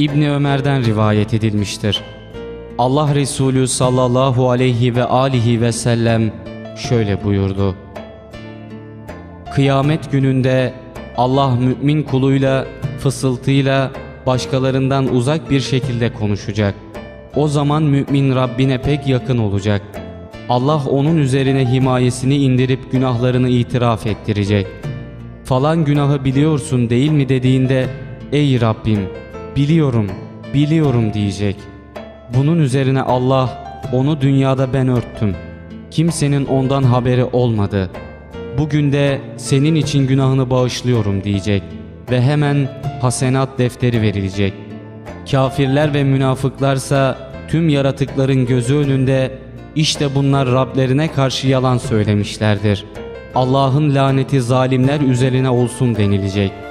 İbni Ömer'den rivayet edilmiştir. Allah Resulü sallallahu aleyhi ve alihi ve sellem şöyle buyurdu. Kıyamet gününde Allah mümin kuluyla fısıltıyla başkalarından uzak bir şekilde konuşacak. O zaman mümin Rabbine pek yakın olacak. Allah onun üzerine himayesini indirip günahlarını itiraf ettirecek. Falan günahı biliyorsun değil mi dediğinde ey Rabbim biliyorum biliyorum diyecek. Bunun üzerine Allah onu dünyada ben örttüm. Kimsenin ondan haberi olmadı. Bugün de senin için günahını bağışlıyorum diyecek ve hemen hasenat defteri verilecek. Kafirler ve münafıklarsa tüm yaratıkların gözü önünde işte bunlar Rablerine karşı yalan söylemişlerdir. Allah'ın laneti zalimler üzerine olsun denilecek.''